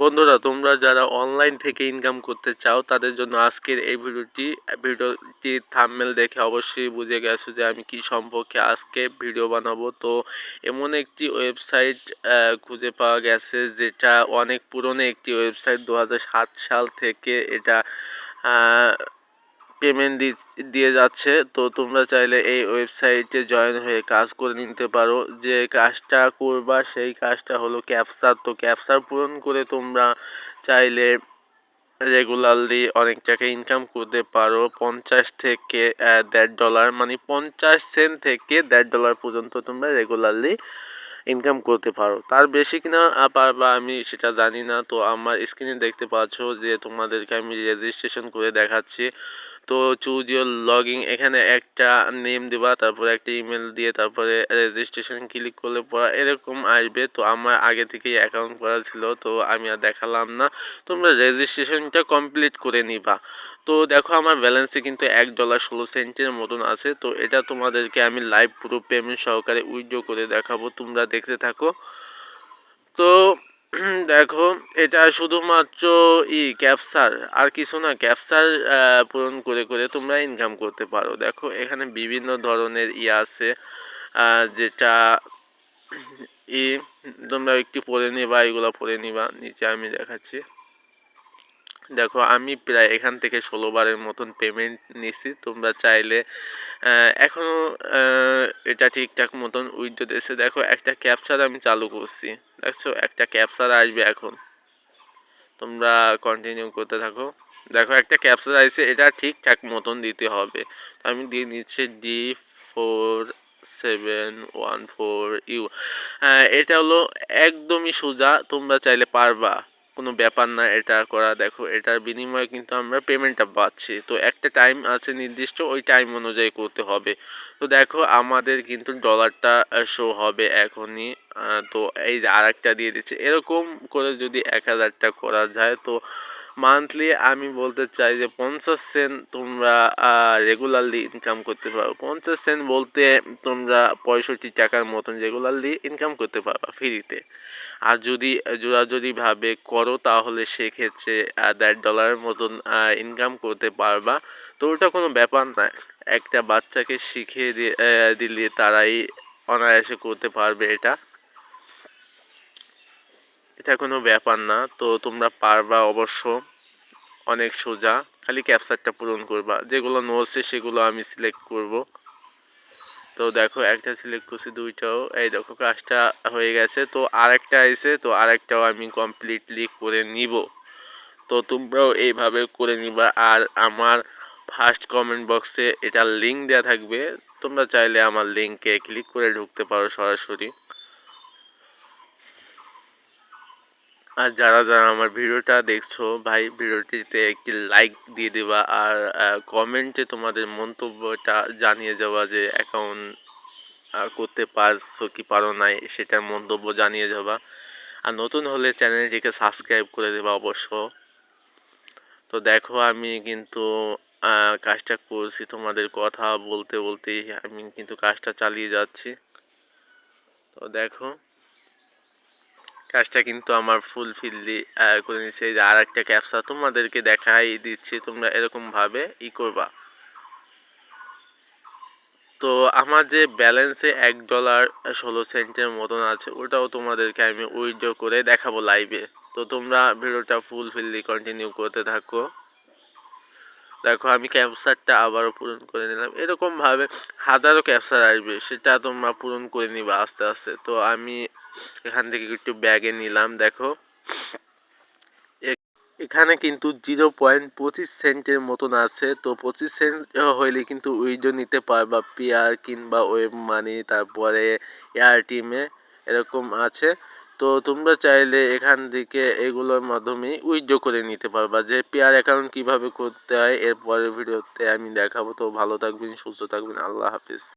বন্ধুরা, তোমরা যারা অনলাইন থেকে ইনকাম করতে চাও, তাদের জন্য আজকের এই ভিডিওটি ভিডিওটি থামমেল দেখে অবশ্যই বুঝে গেছো যে আমি কি সম্পর্কে আজকে ভিডিও বানাবো। তো এমন একটি ওয়েবসাইট খুঁজে পাওয়া গেছে যেটা অনেক পুরনো একটি ওয়েবসাইট দু হাজার সাত সাল থেকে এটা পেমেন্ট দিয়ে যাচ্ছে, তো তোমরা চাইলে এই ওয়েবসাইটে জয়েন হয়ে কাজ করে নিতে পারো। যে কাজটা করবা, সেই কাজটা হলো ক্যাপসার তো ক্যাপসার পূরণ করে তোমরা চাইলে রেগুলারলি অনেক টাকা ইনকাম করতে পারো। পঞ্চাশ থেকে দেড় ডলার মানে পঞ্চাশ সেন্ট থেকে দেড় ডলার পর্যন্ত তোমরা রেগুলারলি ইনকাম করতে পারো। তার বেশি কিনা পারবা আমি সেটা জানি না। তো আমার স্ক্রিনে দেখতে পাচ্ছ যে তোমাদেরকে আমি রেজিস্ট্রেশন করে দেখাচ্ছি। তো চুজ ইউর লগিং এখানে একটা নেম দিবা, তারপরে একটা ইমেল দিয়ে তারপরে রেজিস্ট্রেশন ক্লিক করলে পর এরকম আসবে। তো আমার আগে থেকেই অ্যাকাউন্ট করা ছিল, তো আমি আর দেখালাম না। তোমরা রেজিস্ট্রেশনটা কমপ্লিট করে নিবা। তো দেখো আমার ব্যালেন্সে কিন্তু এক ডলার ষোলো সেন্টের মতন আছে। তো এটা তোমাদেরকে আমি লাইভ পুরো পেমেন্ট সহকারে উইথড্র করে দেখাবো, তোমরা দেখতে থাকো। তো দেখো, এটা শুধুমাত্র ই ক্যাপসার আর কিছু না ক্যাপসার পূরণ করে করে তোমরা ইনকাম করতে পারো। দেখো, এখানে বিভিন্ন ধরনের ই আছে যেটা ই, তোমরা একটু পরে নিবা, এগুলো পরে নিবা, নিচে আমি দেখাচ্ছি। দেখো, আমি প্রায় এখান থেকে ষোলো বারের মতন পেমেন্ট নিছি। তোমরা চাইলে এখনও এটা ঠিকঠাক মতন উইথড্র দিয়েছে দেখো, একটা ক্যাপচার আমি চালু করছি। দেখছ? একটা ক্যাপচার আসবে এখন। তোমরা কন্টিনিউ করতে থাকো। দেখো, একটা ক্যাপচার আসছে, এটা ঠিকঠাক মতন দিতে হবে। আমি দিয়ে নিচ্ছি D four seven one four U এটা হলো একদমই সোজা, তোমরা চাইলে পারবা। কোনো ব্যাপার না, এটা করা, দেখো, এটার বিনিময়ে কিন্তু আমরা পেমেন্টটা পাচ্ছি। তো একটা টাইম আছে নির্দিষ্ট, ওই টাইম অনুযায়ী করতে হবে। তো দেখো, আমাদের কিন্তু ডলারটা শো হবে এখনই। তো এই আর একটা দিয়ে দিচ্ছে। এরকম করে যদি এক হাজারটা করা যায়, তো মান্থলি আমি বলতে চাই যে পঞ্চাশ সেন্ট তোমরা রেগুলারলি ইনকাম করতে পারো। পঞ্চাশ সেন্ট বলতে তোমরা পঁয়ষট্টি টাকার মতন রেগুলারলি ইনকাম করতে পারো ফ্রিতে আর যদি জোরাজোরিভাবে করো তাহলে সেক্ষেত্রে দেড় ডলারের মতন ইনকাম করতে পারবা। তো ওটা কোনো ব্যাপার না। একটা বাচ্চাকে শিখিয়ে দিলে তারাই অনায়াসে করতে পারবে এটা। এটা কোনো ব্যাপার না। তো তোমরা পারবা অবশ্য। অনেক সোজা। খালি ক্যাপচারটা পূরণ করবা। যেগুলো নোটসে সেগুলো আমি সিলেক্ট করব। তো দেখো, একটা সিলেক্ট করছি দুইটাও। এই দেখো, কাজটা হয়ে গেছে। তো আরেকটা এসে তো আরেকটাও আমি কমপ্লিটলি করে নিব। তো তোমরাও এইভাবে করে নিবা। আর আমার ফার্স্ট কমেন্ট বক্সে এটা লিঙ্ক দেওয়া থাকবে। তোমরা চাইলে আমার লিঙ্কে ক্লিক করে ঢুকতে পারো সরাসরি। আর যারা যারা আমার ভিডিওটা দেখছ, ভাই, ভিডিওটিতে একটি লাইক দিয়ে দেবা আর কমেন্টে তোমাদের মন্তব্যটা জানিয়ে যাওয়া যে অ্যাকাউন্ট করতে পারছ কি পারো নাই সেটার মন্তব্য জানিয়ে যাবা আর নতুন হলে চ্যানেলটিকে সাবস্ক্রাইব করে দেবা অবশ্য। তো দেখো আমি কিন্তু কাজটা করছি তোমাদের কথা বলতে, বলতেই আমি কিন্তু কাজটা চালিয়ে যাচ্ছি। তো দেখো। কাজটা কিন্তু আমার ফুলফিললি করে নিচ্ছে যে আর একটা ক্যাপসা তোমাদেরকে দেখাই দিচ্ছি, তোমরা এরকমভাবে ই করবা। তো আমার যে ব্যালেন্সে এক ডলার ষোলো সেন্টের মতন আছে, ওটাও তোমাদেরকে আমি উইথড্র করে দেখাবো লাইভে তো তোমরা ভিডিওটা ফুলফিললি কন্টিনিউ করতে থাকো। দেখো, আমি ক্যাপচারটা আবারও পূরণ করে নিলাম। এরকমভাবে হাজারো ক্যাপচার আসবে, সেটা তোমরা পূরণ করে নিবা আস্তে আস্তে। তো আমি এখান থেকে একটু ব্যাগে নিলাম, দেখো। এখানে কিন্তু জিরো পয়েন্ট পঁচিশ সেন্টের মতন আছে, তো পঁচিশ সেন্ট হইলে কিন্তু উইডো নিতে পারবা পিয়ার কিংবা ওয়েব মানি তারপরে এয়ার টিমে এরকম আছে। তো তোমরা চাইলে এখান থেকে এগুলোর মাধ্যমে উইথড্র করে নিতে পারবা। যে পেয়ার অ্যাকাউন্ট কীভাবে করতে হয় এর পরের ভিডিওতে আমি দেখাবো। তো ভালো থাকবেন, সুস্থ থাকবেন, আল্লাহ হাফিজ।